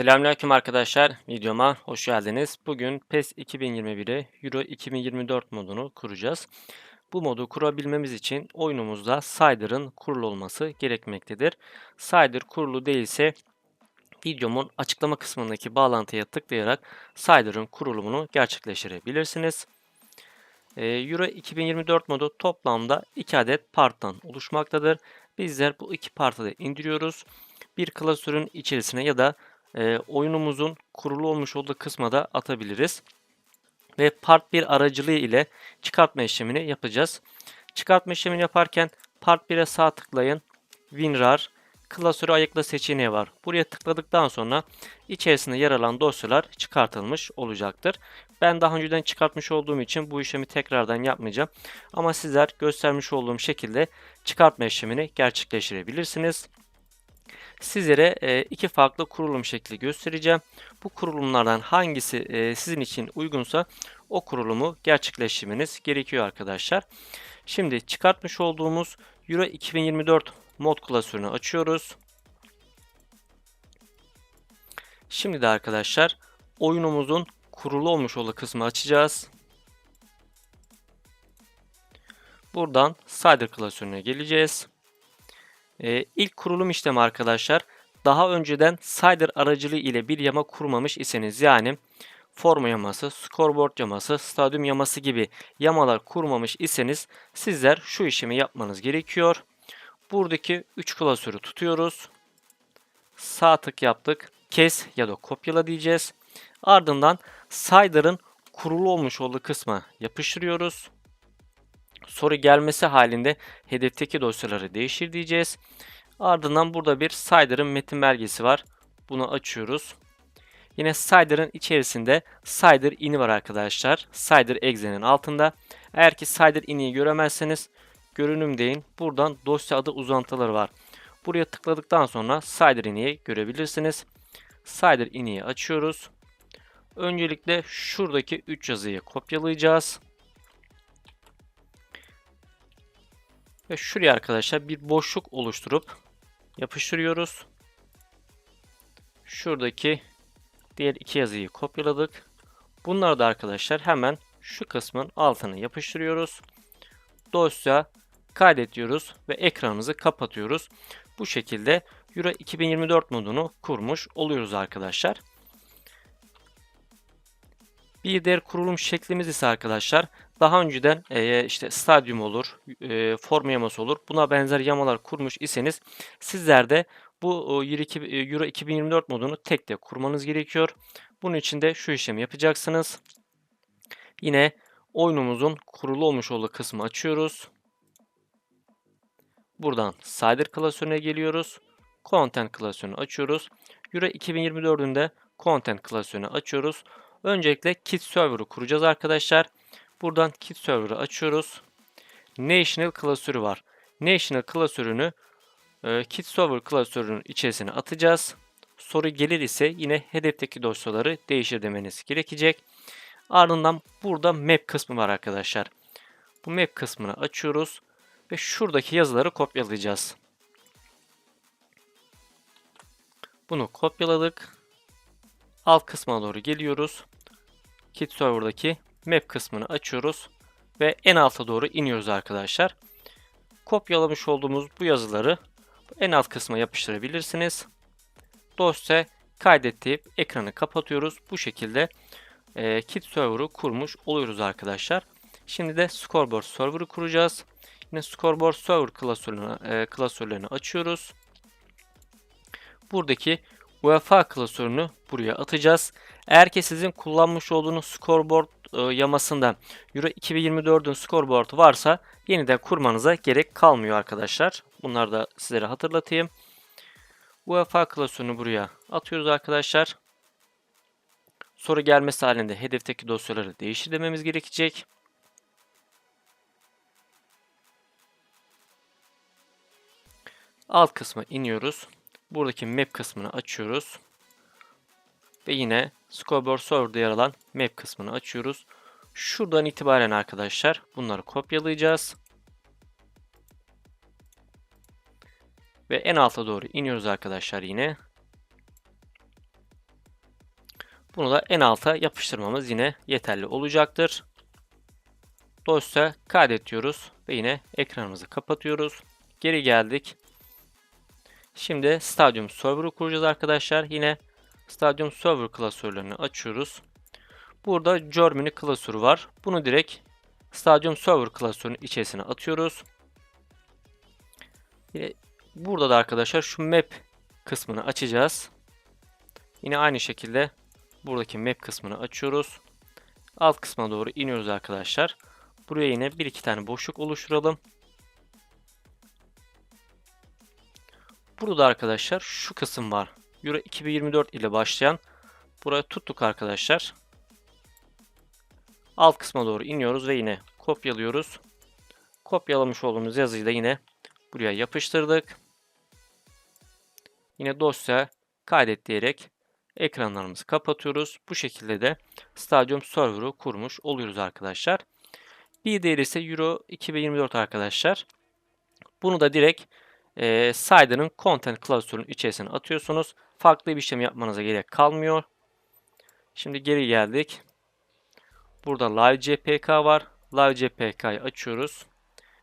Selamünaleyküm arkadaşlar. Videoma hoş geldiniz. Bugün PES 2021'e Euro 2024 modunu kuracağız. Bu modu kurabilmemiz için oyunumuzda Cider'ın kurulu olması gerekmektedir. Cider kurulu değilse videomun açıklama kısmındaki bağlantıya tıklayarak Cider'ın kurulumunu gerçekleştirebilirsiniz. Ee, Euro 2024 modu toplamda 2 adet parttan oluşmaktadır. Bizler bu iki partı da indiriyoruz. Bir klasörün içerisine ya da e, oyunumuzun kurulu olmuş olduğu kısma da atabiliriz. Ve part 1 aracılığı ile çıkartma işlemini yapacağız. Çıkartma işlemini yaparken part 1'e sağ tıklayın. WinRAR klasörü ayıkla seçeneği var. Buraya tıkladıktan sonra içerisinde yer alan dosyalar çıkartılmış olacaktır. Ben daha önceden çıkartmış olduğum için bu işlemi tekrardan yapmayacağım. Ama sizler göstermiş olduğum şekilde çıkartma işlemini gerçekleştirebilirsiniz sizlere e, iki farklı kurulum şekli göstereceğim. Bu kurulumlardan hangisi e, sizin için uygunsa o kurulumu gerçekleştirmeniz gerekiyor arkadaşlar. Şimdi çıkartmış olduğumuz Euro 2024 mod klasörünü açıyoruz. Şimdi de arkadaşlar oyunumuzun kurulu olmuş olduğu kısmı açacağız. Buradan Cider klasörüne geleceğiz. Ee, ilk kurulum işlemi arkadaşlar daha önceden Cider aracılığı ile bir yama kurmamış iseniz yani forma yaması, scoreboard yaması, stadyum yaması gibi yamalar kurmamış iseniz sizler şu işlemi yapmanız gerekiyor. Buradaki 3 klasörü tutuyoruz. Sağ tık yaptık. Kes ya da kopyala diyeceğiz. Ardından Cider'ın kurulu olmuş olduğu kısma yapıştırıyoruz soru gelmesi halinde hedefteki dosyaları değiştir diyeceğiz. Ardından burada bir Cider'ın metin belgesi var. Bunu açıyoruz. Yine Cider'ın içerisinde Cider ini var arkadaşlar. Cider exe'nin altında. Eğer ki Cider iniyi göremezseniz görünüm deyin. Buradan dosya adı uzantıları var. Buraya tıkladıktan sonra Cider iniyi görebilirsiniz. Cider iniyi açıyoruz. Öncelikle şuradaki 3 yazıyı kopyalayacağız. Ve şuraya arkadaşlar bir boşluk oluşturup yapıştırıyoruz. Şuradaki diğer iki yazıyı kopyaladık. Bunları da arkadaşlar hemen şu kısmın altına yapıştırıyoruz. Dosya kaydet diyoruz ve ekranımızı kapatıyoruz. Bu şekilde Euro 2024 modunu kurmuş oluyoruz arkadaşlar. Bir diğer kurulum şeklimiz ise arkadaşlar daha önceden e, işte stadyum olur, e, form yaması olur. Buna benzer yamalar kurmuş iseniz sizler de bu Euro 2024 modunu tek tek kurmanız gerekiyor. Bunun için de şu işlemi yapacaksınız. Yine oyunumuzun kurulu olmuş olduğu kısmı açıyoruz. Buradan Cider klasörüne geliyoruz. Content klasörünü açıyoruz. Euro 2024'ün de Content klasörünü açıyoruz. Öncelikle Kit Server'ı kuracağız arkadaşlar. Buradan Kit Server'ı açıyoruz. National klasörü var. National klasörünü e, Kit Server klasörünün içerisine atacağız. Soru gelir ise yine hedefteki dosyaları değiştir demeniz gerekecek. Ardından burada map kısmı var arkadaşlar. Bu map kısmını açıyoruz ve şuradaki yazıları kopyalayacağız. Bunu kopyaladık. Alt kısma doğru geliyoruz. Kit Server'daki map kısmını açıyoruz ve en alta doğru iniyoruz arkadaşlar. Kopyalamış olduğumuz bu yazıları en alt kısma yapıştırabilirsiniz. Dosya kaydet deyip ekranı kapatıyoruz. Bu şekilde e, Kit Server'ı kurmuş oluyoruz arkadaşlar. Şimdi de Scoreboard Server'ı kuracağız. Yine Scoreboard Server klasörünü, e, klasörlerini açıyoruz. Buradaki UEFA klasörünü buraya atacağız. Eğer ki sizin kullanmış olduğunuz scoreboard yamasında Euro 2024'ün scoreboard varsa yeniden kurmanıza gerek kalmıyor arkadaşlar. Bunları da sizlere hatırlatayım. UEFA klasörünü buraya atıyoruz arkadaşlar. Soru gelmesi halinde hedefteki dosyaları değiştir dememiz gerekecek. Alt kısma iniyoruz. Buradaki map kısmını açıyoruz. Ve yine Scoreboard Server'da yer alan map kısmını açıyoruz. Şuradan itibaren arkadaşlar bunları kopyalayacağız. Ve en alta doğru iniyoruz arkadaşlar yine. Bunu da en alta yapıştırmamız yine yeterli olacaktır. Dosya kaydet diyoruz ve yine ekranımızı kapatıyoruz. Geri geldik. Şimdi Stadium Server'ı kuracağız arkadaşlar. Yine Stadium Server klasörlerini açıyoruz. Burada Germany klasörü var. Bunu direkt Stadium Server klasörünün içerisine atıyoruz. Yine burada da arkadaşlar şu map kısmını açacağız. Yine aynı şekilde buradaki map kısmını açıyoruz. Alt kısma doğru iniyoruz arkadaşlar. Buraya yine bir iki tane boşluk oluşturalım. Burada arkadaşlar şu kısım var. Euro 2024 ile başlayan. Buraya tuttuk arkadaşlar. Alt kısma doğru iniyoruz ve yine kopyalıyoruz. Kopyalamış olduğumuz yazıyı da yine buraya yapıştırdık. Yine dosya kaydet diyerek ekranlarımızı kapatıyoruz. Bu şekilde de Stadium Server'ı kurmuş oluyoruz arkadaşlar. Bir diğeri ise Euro 2024 arkadaşlar. Bunu da direkt e, Cider'ın Content klasörünün içerisine atıyorsunuz. Farklı bir işlem yapmanıza gerek kalmıyor. Şimdi geri geldik. Burada Live CPK var. Live CPK'yı açıyoruz.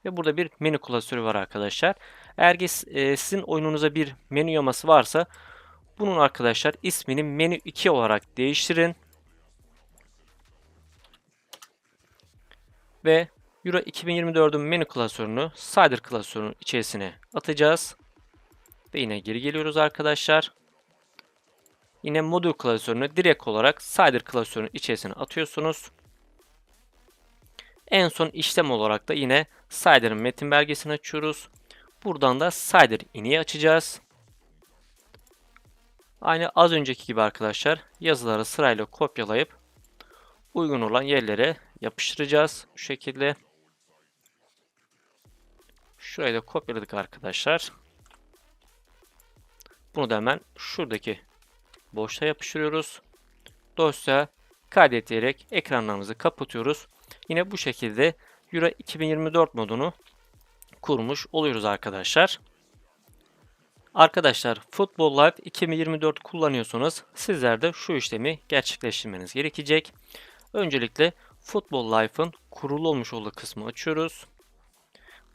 Ve burada bir menü klasörü var arkadaşlar. Eğer ki e, sizin oyununuza bir menü yaması varsa bunun arkadaşlar ismini menü 2 olarak değiştirin. Ve Euro 2024'ün menü klasörünü Cider klasörünün içerisine atacağız. Ve yine geri geliyoruz arkadaşlar. Yine modül klasörünü direkt olarak Cider klasörünün içerisine atıyorsunuz. En son işlem olarak da yine Cider'ın metin belgesini açıyoruz. Buradan da Cider iniyi açacağız. Aynı az önceki gibi arkadaşlar yazıları sırayla kopyalayıp uygun olan yerlere yapıştıracağız. Bu şekilde. Şurayı da kopyaladık arkadaşlar. Bunu da hemen şuradaki boşluğa yapıştırıyoruz. Dosya kaydet diyerek ekranlarımızı kapatıyoruz. Yine bu şekilde Euro 2024 modunu kurmuş oluyoruz arkadaşlar. Arkadaşlar Football Live 2024 kullanıyorsanız sizler de şu işlemi gerçekleştirmeniz gerekecek. Öncelikle Football Life'ın kurulu olmuş olduğu kısmı açıyoruz.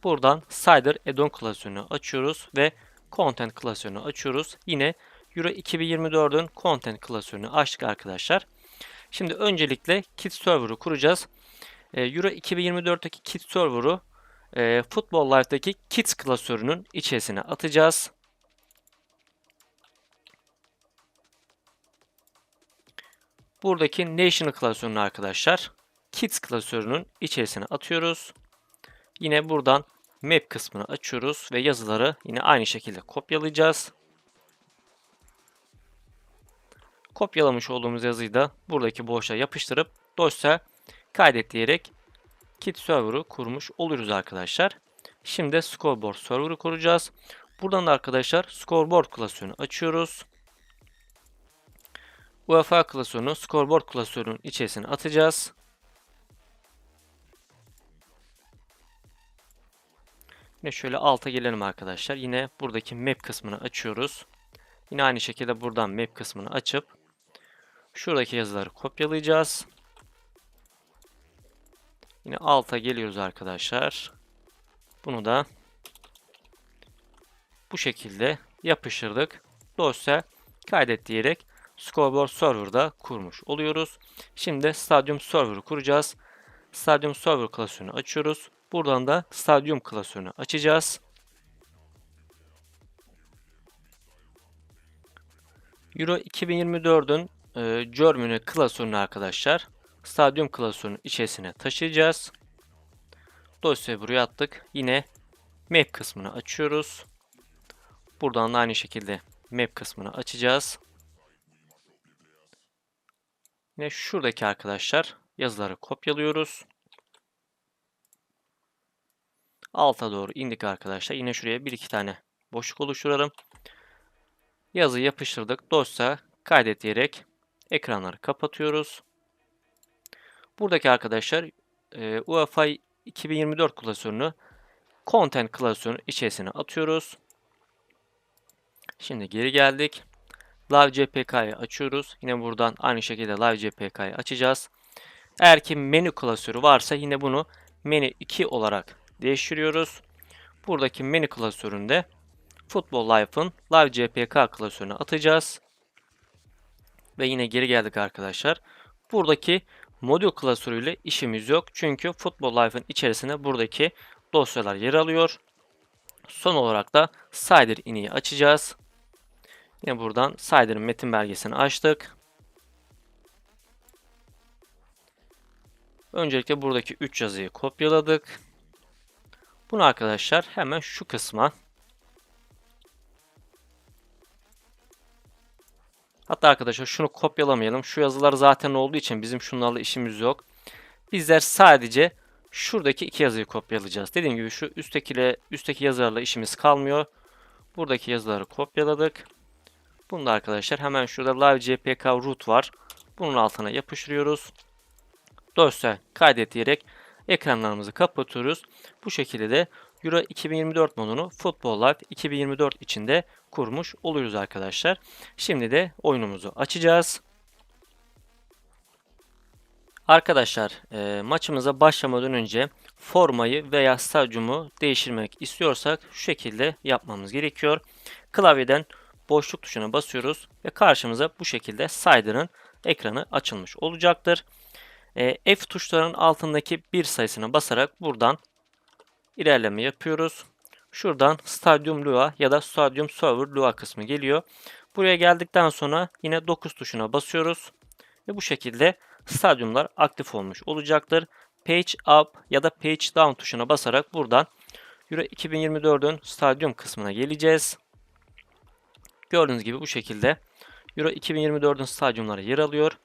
Buradan Cider Add-on klasörünü açıyoruz ve Content klasörünü açıyoruz. Yine Euro 2024'ün Content klasörünü açtık arkadaşlar. Şimdi öncelikle Kit Server'ı kuracağız. Ee, Euro 2024'teki Kit Server'ı e, Football Life'daki Kits klasörünün içerisine atacağız. Buradaki National klasörünü arkadaşlar Kids klasörünün içerisine atıyoruz. Yine buradan Map kısmını açıyoruz ve yazıları yine aynı şekilde kopyalayacağız. Kopyalamış olduğumuz yazıyı da buradaki boşluğa yapıştırıp dosya kaydet diyerek Kit server'ı kurmuş oluyoruz arkadaşlar. Şimdi Scoreboard server'ı kuracağız. Buradan da arkadaşlar Scoreboard klasörünü açıyoruz. UEFA klasörünü Scoreboard klasörünün içerisine atacağız. Yine şöyle alta gelelim arkadaşlar. Yine buradaki map kısmını açıyoruz. Yine aynı şekilde buradan map kısmını açıp şuradaki yazıları kopyalayacağız. Yine alta geliyoruz arkadaşlar. Bunu da bu şekilde yapıştırdık. Dosya kaydet diyerek Scoreboard Server'da kurmuş oluyoruz. Şimdi Stadium Server'ı kuracağız. Stadium Server klasörünü açıyoruz. Buradan da Stadium klasörünü açacağız. Euro 2024'ün e, Germany klasörünü arkadaşlar Stadium klasörünün içerisine taşıyacağız. Dosyayı buraya attık. Yine map kısmını açıyoruz. Buradan da aynı şekilde map kısmını açacağız. Yine şuradaki arkadaşlar yazıları kopyalıyoruz. Alta doğru indik arkadaşlar. Yine şuraya bir iki tane boşluk oluşturalım. Yazı yapıştırdık. Dosya kaydet diyerek ekranları kapatıyoruz. Buradaki arkadaşlar e, UEFA 2024 klasörünü Content klasörünün içerisine atıyoruz. Şimdi geri geldik. Live CPK'yı açıyoruz. Yine buradan aynı şekilde Live CPK'yı açacağız. Eğer ki menü klasörü varsa yine bunu menü 2 olarak değiştiriyoruz. Buradaki menü klasöründe Football Life'ın Live CPK klasörünü atacağız. Ve yine geri geldik arkadaşlar. Buradaki modül klasörüyle işimiz yok. Çünkü Football Life'ın içerisine buradaki dosyalar yer alıyor. Son olarak da Cider iniyi açacağız. Yine buradan Cider'ın metin belgesini açtık. Öncelikle buradaki 3 yazıyı kopyaladık. Bunu arkadaşlar hemen şu kısma Hatta arkadaşlar şunu kopyalamayalım. Şu yazılar zaten olduğu için bizim şunlarla işimiz yok. Bizler sadece şuradaki iki yazıyı kopyalayacağız. Dediğim gibi şu üsttekiyle, üstteki yazılarla işimiz kalmıyor. Buradaki yazıları kopyaladık. Bunu da arkadaşlar hemen şurada live cpk root var. Bunun altına yapıştırıyoruz. Dosya kaydet diyerek ekranlarımızı kapatıyoruz. Bu şekilde de Euro 2024 modunu Football Live 2024 içinde kurmuş oluyoruz arkadaşlar. Şimdi de oyunumuzu açacağız. Arkadaşlar e, maçımıza başlamadan önce formayı veya stadyumu değiştirmek istiyorsak şu şekilde yapmamız gerekiyor. Klavyeden boşluk tuşuna basıyoruz ve karşımıza bu şekilde Sider'ın ekranı açılmış olacaktır. E, F tuşlarının altındaki bir sayısına basarak buradan ilerleme yapıyoruz. Şuradan Stadium Lua ya da Stadium Server Lua kısmı geliyor. Buraya geldikten sonra yine 9 tuşuna basıyoruz. Ve bu şekilde stadyumlar aktif olmuş olacaktır. Page Up ya da Page Down tuşuna basarak buradan Euro 2024'ün stadyum kısmına geleceğiz. Gördüğünüz gibi bu şekilde Euro 2024'ün stadyumları yer alıyor.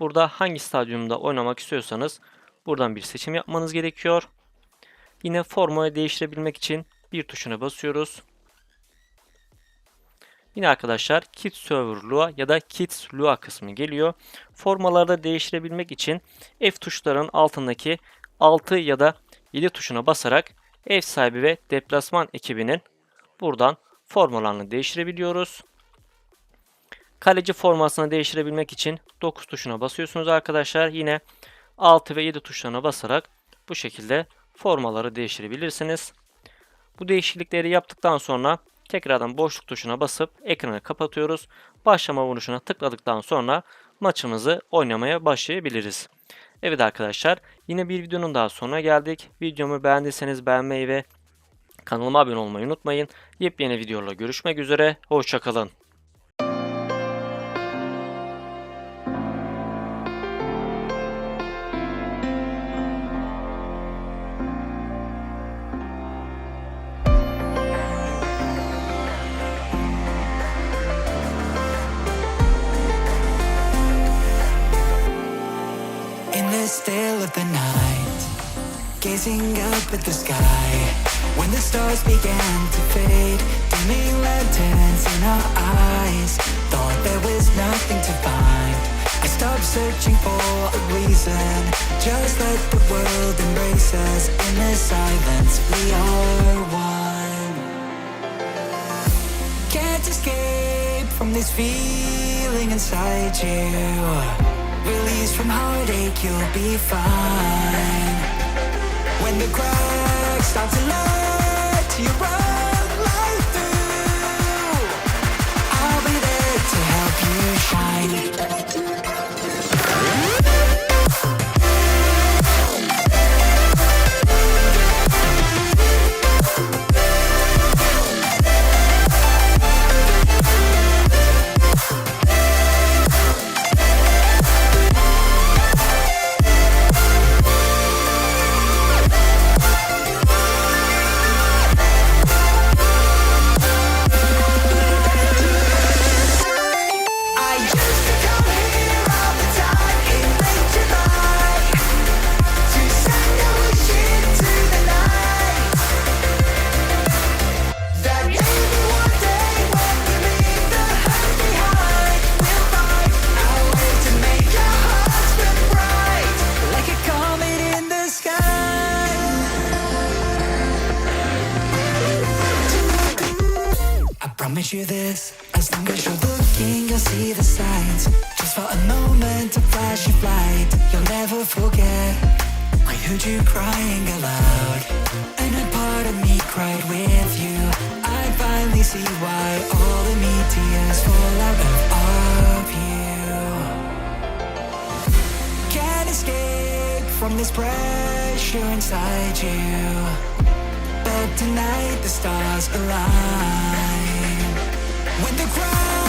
Burada hangi stadyumda oynamak istiyorsanız buradan bir seçim yapmanız gerekiyor. Yine formayı değiştirebilmek için bir tuşuna basıyoruz. Yine arkadaşlar Kit Server Lua ya da Kits Lua kısmı geliyor. Formalarda değiştirebilmek için F tuşlarının altındaki 6 ya da 7 tuşuna basarak ev sahibi ve deplasman ekibinin buradan formalarını değiştirebiliyoruz. Kaleci formasını değiştirebilmek için 9 tuşuna basıyorsunuz arkadaşlar. Yine 6 ve 7 tuşlarına basarak bu şekilde formaları değiştirebilirsiniz. Bu değişiklikleri yaptıktan sonra tekrardan boşluk tuşuna basıp ekranı kapatıyoruz. Başlama vuruşuna tıkladıktan sonra maçımızı oynamaya başlayabiliriz. Evet arkadaşlar yine bir videonun daha sonuna geldik. Videomu beğendiyseniz beğenmeyi ve kanalıma abone olmayı unutmayın. Yepyeni videolarla görüşmek üzere. Hoşçakalın. In the still of the night, gazing up at the sky, when the stars began to fade, dimming lanterns in our eyes, thought there was nothing to find. I stopped searching for a reason, just let the world embrace us. In the silence, we are one. Can't escape from this feeling inside you. Release from heartache, you'll be fine. When the cracks start to let forget. I heard you crying aloud, and a part of me cried with you. I finally see why all the me fall out of you. Can't escape from this pressure inside you, but tonight the stars align. When the crowd